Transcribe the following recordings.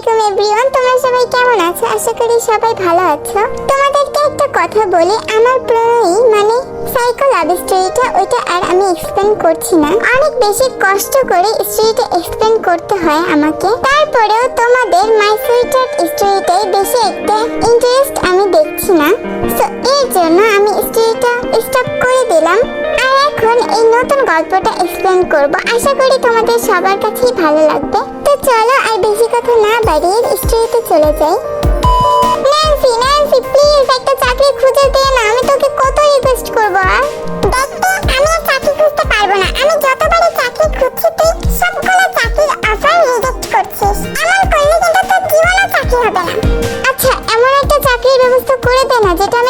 আলাইকুম এভরিওয়ান, তোমরা সবাই কেমন আছো? আশা করি সবাই ভালো আছো। তোমাদেরকে একটা কথা বলি, আমার প্রণয়ী মানে সাইকো লাভ স্টোরিটা ওইটা আর আমি এক্সপ্লেন করছি না। অনেক বেশি কষ্ট করে স্টোরিটা এক্সপ্লেন করতে হয় আমাকে। তারপরেও তোমাদের মাই সুইটার স্টোরিটাই বেশি একটা ইন্টারেস্ট আমি দেখছি না। সো এর জন্য আমি স্টোরিটা স্টপ করে দিলাম। এখন এই নতুন গল্পটা এক্সপ্লেন করব। আশা করি তোমাদের সবার কাছেই ভালো লাগবে। তো চলো আর বেশি কথা না বাড়িয়ে স্টোরিতে চলে যাই।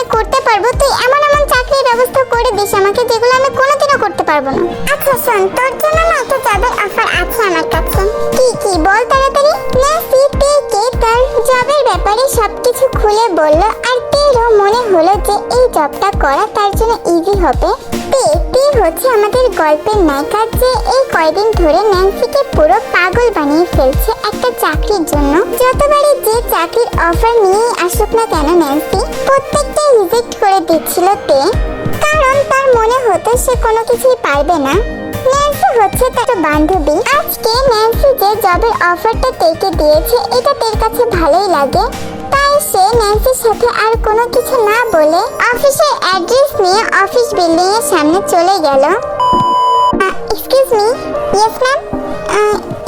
আমি করতে পারব, তুই এমন এমন চাকরির ব্যবস্থা করে দিস আমাকে যেগুলো আমি কোনোদিনও করতে পারব না। আচ্ছা শোন, তোর জন্য না একটা জবের অফার আছে আমার কাছে। কি কি, বল তাড়াতাড়ি। ন্যান্সি কে তার জবের ব্যাপারে সবকিছু খুলে বলল, আর তেরও মনে হলো যে এই জবটা করা তার জন্য ইজি হবে। তে হচ্ছে আমাদের গল্পের নায়িকা যে এই কয়দিন ধরে ন্যান্সিকে পুরো পাগল বানিয়ে ফেলছে একটা চাকরির জন্য। যতবারই যে চাকরির অফার নিয়ে আসুক না কেন ন্যান্সি, প্রত্যেকটা রিজেক্ট করে দিচ্ছিল তে। কারণ তার মনে হতো সে কোনো কিছুই পারবে না। ন্যান্সি হচ্ছে তার বান্ধবী। আজকে ন্যান্সি যে জবের অফারটা তেকে দিয়েছে, এটা তের কাছে ভালোই লাগে। তাই সে ন্যান্সির সাথে আর কোনো কিছু না বলে অফিসের অ্যাড্রেস নিয়ে অফিস বিল্ডিং এর সামনে চলে গেল। Excuse me yes ma'am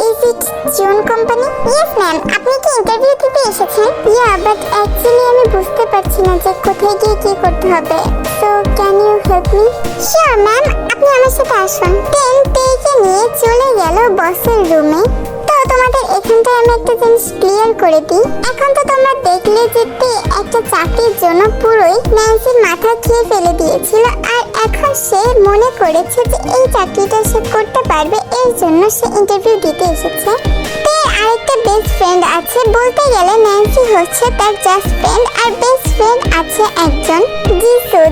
is it Jeon company yes ma'am আপনি কি ইন্টারভিউ দিতে এসেছেন? ইয়া বাট অ্যাকচুয়ালি আমি বুঝতে পারছি না যে কোথায় গিয়ে কি করতে হবে। So can you help me sure ma'am আপনি আমার সাথে আসুন। দেন তেকে নিয়ে চলে গেল বসের রুমে তোমাদের এখানটায় আমি একটা জিনিস ক্লিয়ার করে দিই। এখন তো তোমরা দেখলে যে একটা চাকরির জন্য পুরোই ন্যান্সির মাথা খেয়ে ফেলে দিয়েছিল, আর এখন সে মনে করেছে যে এই চাকরিটা সে করতে পারবে, এর জন্য সে ইন্টারভিউ দিতে এসেছে। আরেকটা বেস্ট ফ্রেন্ড আছে, বলতে গেলে ন্যান্সি হচ্ছে তার জাস্ট ফ্রেন্ড আর বেস্ট ফ্রেন্ড আছে একজন।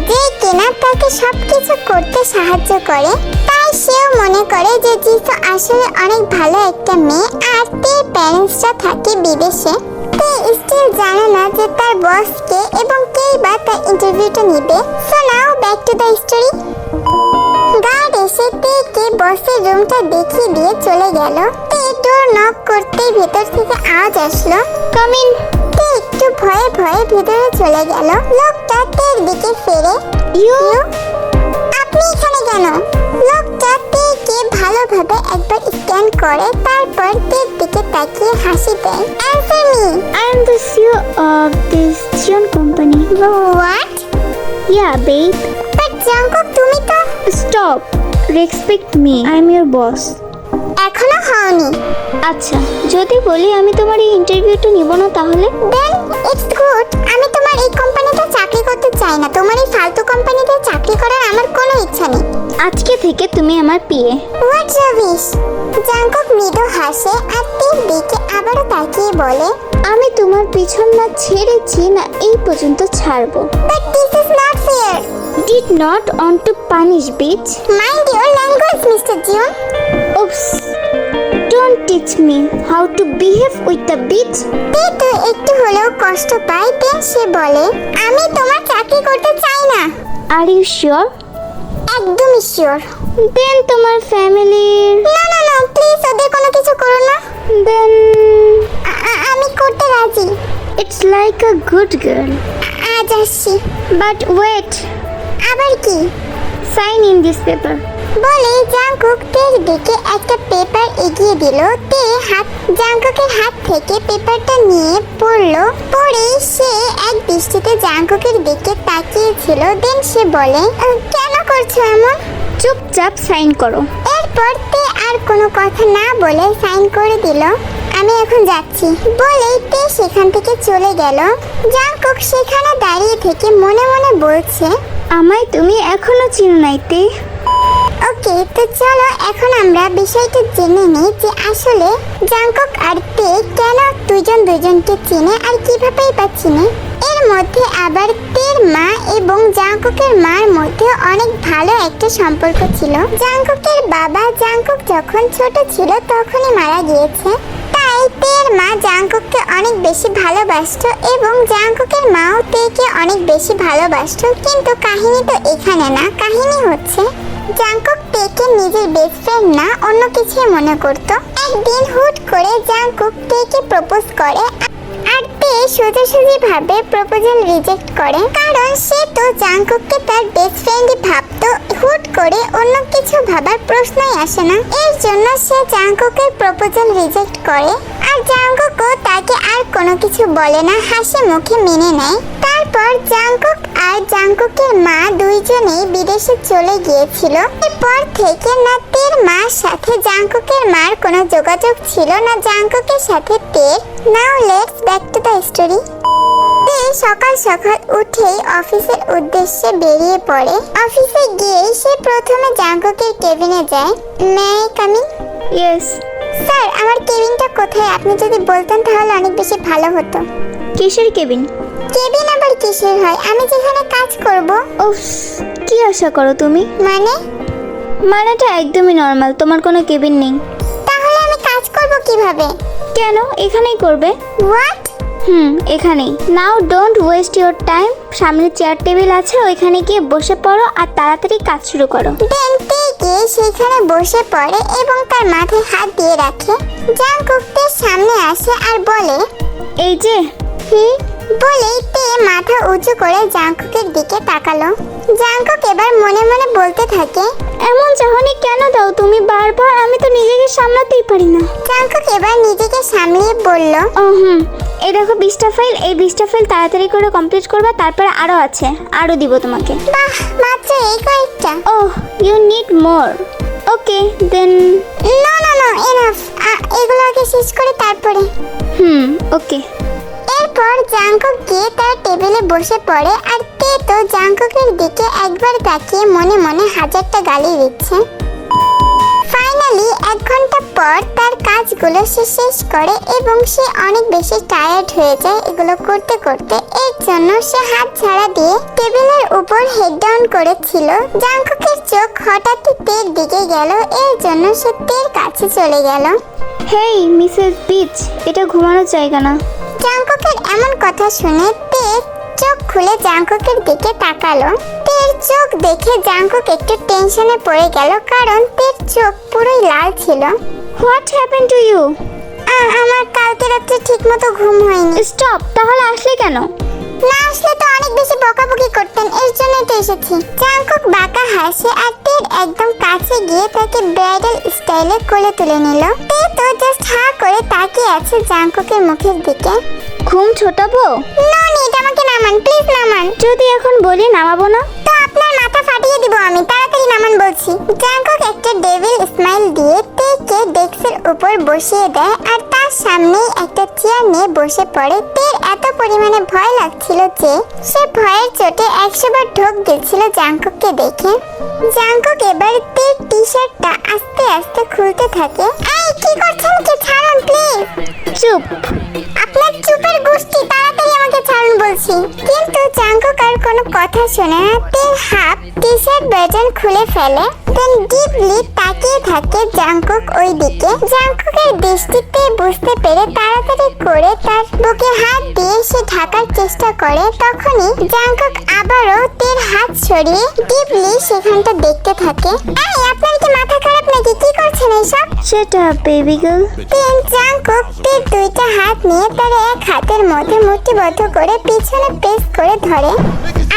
যে কিনা তাকে সবকিছু করতে সাহায্য করে। সেও মনে করে যে জিসু আসলে অনেক ভালো একটা মেয়ে আর তে প্যারেন্টসরা থাকে বিদেশে। তে স্টিল জানে না যে তার বসকে এবং কেই বা তার ইন্টারভিউটা নিবে। So now back to the story guard এসে তেকে বসের রুমটা দেখিয়ে দিয়ে চলে গেল। তে ডোর নক করতেই ভেতর থেকে আওয়াজ আসলো। কামিন তে একটু ভয়ে ভয়ে ভেতরে চলে গেল। লোকটা তের দিকে ফিরে। ইউ করে তারপর তের দিকে তাকিয়ে হাসি দেয় answer me I am the CEO of this Jion company what ya babe. But Jungkook তুমি তো Stop. Respect me. I am your বস এখনও হওনি. আচ্ছা যদি বলি আমি তোমার এই ইন্টারভিউটা নিব না তাহলে? দেন ইটস গুড আমি তোমার এই কোম্পানিতে চাকরি করতে চাই না। তোমার এই ফালতু কোম্পানিতে চাকরি করার আমার কোনো ইচ্ছা নেই। আজকে থেকে তুমি আমার পিয়ে হোয়াট রাবিশ জাঙ্কুক মৃদু হাসে আর তের দিকে আবারও তাকিয়ে বলে আমি তোমার পিছন না ছেড়েছি না এই পর্যন্ত ছাড়বো। But this is not fair did not on to punish bitch mind your language Mister Jeon oops don't teach me how to behave with the bitch তে তো একটু হলেও কষ্ট পায় দেন সে বলে আমি তোমার চাকরি করতে চাই না। আর ইউ শিওর একদমই শিওর দেন তোমার ফ্যামিলির না না প্লিজ ওদের কোনো কিছু করো না। দেন আমি করতে রাজি। It's like a good girl আজ আসছি। বাট ওয়েট আবার কি? সাইন ইন দিস পেপার বলে জাংকুক তের দিকে একটা পেপার এগিয়ে দিল। তে হাত জাংকুকের হাত থেকে পেপারটা নিয়ে পড়ল। পড়ে সে এক দৃষ্টিতে জাংকুকের দিকে তাকিয়েছিল। দেন সে বলে "আহ, কেন করছ এমন? চুপচাপ সাইন করো। এরপর তে আর কোনো কথা না বলে সাইন করে দিল। আমি এখন যাচ্ছি। বলেই তে সেখান থেকে চলে গেল। জাংকুক সেখানে দাঁড়িয়ে থেকে মনে মনে বলছে আমায় তুমি এখনও চিনো নাইতে ওকে তো চলো এখন আমরা বিষয়টা জেনে নিই যে আসলে জাংকক আর তে কেন দুজন দুজনকে চিনে আর কিভাবেই বা চিনে। এর মধ্যে আবার তের মা এবং জাংকুকের মার মধ্যে অনেক ভালো একটা সম্পর্ক ছিল। জাংকুকের বাবা জাংকুক যখন ছোট ছিল তখনই মারা গিয়েছে। তাই তের মা জাংকুককে অনেক বেশি ভালোবাসতো এবং জাংকুকের মাও তেকে অনেক বেশি ভালোবাসতো। কিন্তু কাহিনী তো এখানে না, কাহিনী হচ্ছে জাংকুক তেকে নিজের বেস্ট ফ্রেন্ড না অন্য কিছুই মনে করত। একদিন হুট করে জাংকুক তেকে প্রপোজ করে আর তে সোজাসুজি ভাবে প্রপোজাল রিজেক্ট করে, কারণ সে তো জাংকুককে তার বেস্ট ফ্রেন্ডই ভাবতো, হুট করে অন্য কিছু ভাবার প্রশ্নই আসে না। এর জন্য সে জাংকুকের প্রপোজাল রিজেক্ট করে, আর জাংকুকও তাকে আর কোনো কিছু বলে না হাসি মুখে মেনে নেয়। তারপর জাংকুক আর জাংকুকের মা দুইজনেই বিদেশে চলে গিয়েছিল। এরপর থেকে না তের মার সাথে জাংকুকের মার কোনো যোগাযোগ ছিল না। জাংকুকের সাথে তের now let's back to the story সকাল সকাল উঠেই অফিসের উদ্দেশ্যে বেরিয়ে পড়ে। অফিসে গিয়ে সে প্রথমে জাংকুকের কেবিনে যায়। মে কামিং ইয়েস স্যার আমার কেবিনটা কোথায়? আপনি যদি বলতেন তাহলে অনেক বেশি ভালো হতো। কিসের কেবিন? কেবিন আবার কিসের হয় আমি যেখানে কাজ করব। উফ কি আশা করো তুমি? মানে? মানেটা একদমই নর্মাল তোমার কোনো কেবিন নেই। তাহলে আমি কাজ করব কীভাবে? কেন? এখানেই করবে। হোয়াট হুম এখানেই। Now don't waste your time সামনে চেয়ার টেবিল আছে ওইখানে গিয়ে বসে পড়ো আর তাড়াতাড়ি কাজ শুরু করো। তে গিয়ে সেখানে বসে পড়ে এবং তার মাথায় হাত দিয়ে রাখে। জাংকুকদের সামনে আসে আর বলে এই যে হুম বলেই তে মাথা উঁচু করে জাংকুকের দিকে তাকালো। জাংকুক এবার মনে মনে বলতে থাকে এমন চাহনি কেন দাও তুমি? বারবার আমি তো নিজেকে সামলাতেই পারি না। জাংকুক এবার নিজেকে সামলিয়ে বলল ও হুম এই দেখো বিশটা ফাইল এই বিশটা ফাইল তাড়াতাড়ি করে কমপ্লিট করবা তারপরে আরও আছে আরও দিব তোমাকে। বাহ মাত্র এই কয়েকটা। ওহ you need more okay then no no no enough এগুলো আগে শেষ করে তারপরে। হুম ওকে। এরপর জাংকুক গিয়ে তার টেবিলে বসে পড়ে আর তে তো জাংকুকের দিকে একবার তাকিয়ে মনে মনে হাজারটা গালি দিচ্ছে। ফাইনালি এক ঘণ্টা পর তার কাজগুলো সে শেষ করে এবং সে অনেক বেশি টায়ার্ড হয়ে যায় এগুলো করতে করতে। এর জন্য সে হাত ছাড়া দিয়ে টেবিলের উপর হেড ডাউন করেছিল। জাংকুকের চোখ হঠাৎ তের দিকে গেল, এর জন্য সে তের কাছে চলে গেল। হেই, মিসেস বিচ, এটা ঘুমানোর জায়গা না। জাংকুকের এমন কথা শুনে তে চোখ খুলে জাংকুকের দিকে তাকালো। তের চোখ দেখে জাংকুক একটু টেনশনে পড়ে গেল কারণ তের চোখ পুরোই লাল ছিল। হোয়াট হ্যাপেন টু ইউ আমার কালকে রাত্রে ঠিকমতো ঘুম হয়নি। স্টপ তাহলে আসলে কেন? না আসলে তো অনেক বেশি বকাবকি করতেন এর জন্যই তো এসেছি। জাংকুক বাঁকা হাসে আর তের একদম কাছে গিয়ে তাকে ব্রাইডাল স্টাইলে কোলে তুলে নিল। তে তো জাস্ট হা করে তাকিয়ে আছে জাংকুকের মুখের দিকে। ঘুম ছোটাবো? নো নিড আমাকে নামান প্লিজ নামান। যদি এখন বলি নামাবো না? তো আপনার মাথা ফাটিয়ে দিব আমি তাড়াতাড়ি নামান বলছি। জাঙ্কক একটা ডেভিল স্মাইল দিয়ে তেকে ডেস্কের উপর বসিয়ে দেয় আর তার সামনেই একটা চেয়ার নিয়ে বসে পড়ে তের এত পরিমাণে ভয় লাগছিল যে সে ভয়ের চোটে একশো বার ঢোক দিচ্ছিল জাঙ্কককে দেখে। জাঙ্কক এবার তের টি শার্টটা আস্তে আস্তে খুলতে থাকে। এই কি করছেন কি ছাড়ুন প্লিজ। চুপ। আপনার চুপের গোষ্ঠী তাড়াতাড়ি আমাকে ছাড়ুন বলছি। কিন্তু জাঙ্কুক আর কোনো কথা শোনে না। তের হাফ টি শার্ট বাটন খুলে ফেলে। দেন ডিপলি তাকিয়ে থাকে জাঙ্কুক ওই দিকে জাঙ্কুকের দৃষ্টিতে বুঝতে পেরে তাড়াতাড়ি করে তার বুকে হাত দিয়ে সে ঢাকার চেষ্টা করে, তখনই জাঙ্কুক আবারও তের হাত সরিয়ে ডিপলি সেখানটা দেখতে থাকে। এই, আপনার কি মাথা খারাপ নাকি? কি সেটা বেবি গার্ল তিন জাংকুক তীর দুইটা হাত নিয়ে তার এক হাতের মধ্যে মুঠিবদ্ধ করে পিছনে প্রেস করে ধরে।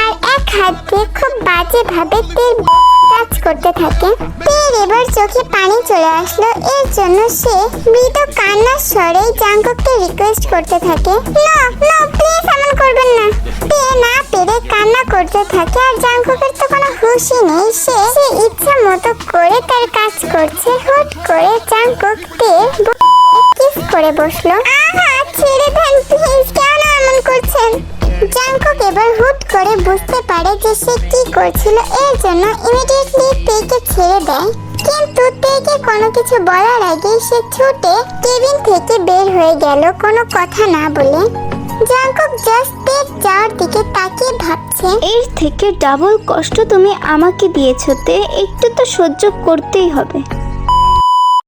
আর এক হাত দিয়ে খুব বাজে ভাবে তীর টাচ করতে থাকে। তীর এবার চোখে পানি চলে আসলো। এর জন্য সে মৃত কান্নার স্বরে জাংকুককে রিকোয়েস্ট করতে থাকে। নো নো প্লিজ করবেন না। তে না পেরে কান্না করতে থাকে আর জাংকুকের তো কোনো হুশই নেই। সে সে ইচ্ছা মতো করে তার কাজ করছে, হুট করে জাংকুক তে কিস করে বসল। আহা, ছেড়ে দেন প্লিজ কেন এমন করছেন? জাংকুক এবার হুট করে বুঝতে পারে যে সে কি করছিল, এর জন্য ইমিডিয়েটলি তেকে ছেড়ে দেয়। কিন্তু তেকে কোনো কিছু বলার আগেই সে ছুটে কেবিন থেকে বের হয়ে গেল, কোনো কথা না বলে। জাংকুক জাস্ট তের যাওয়ার দিকে তাকিয়ে ভাবছে। এর থেকে ডাবল কষ্ট তুমি আমাকে দিয়েছ, তে একটু তো সহ্য করতেই হবে।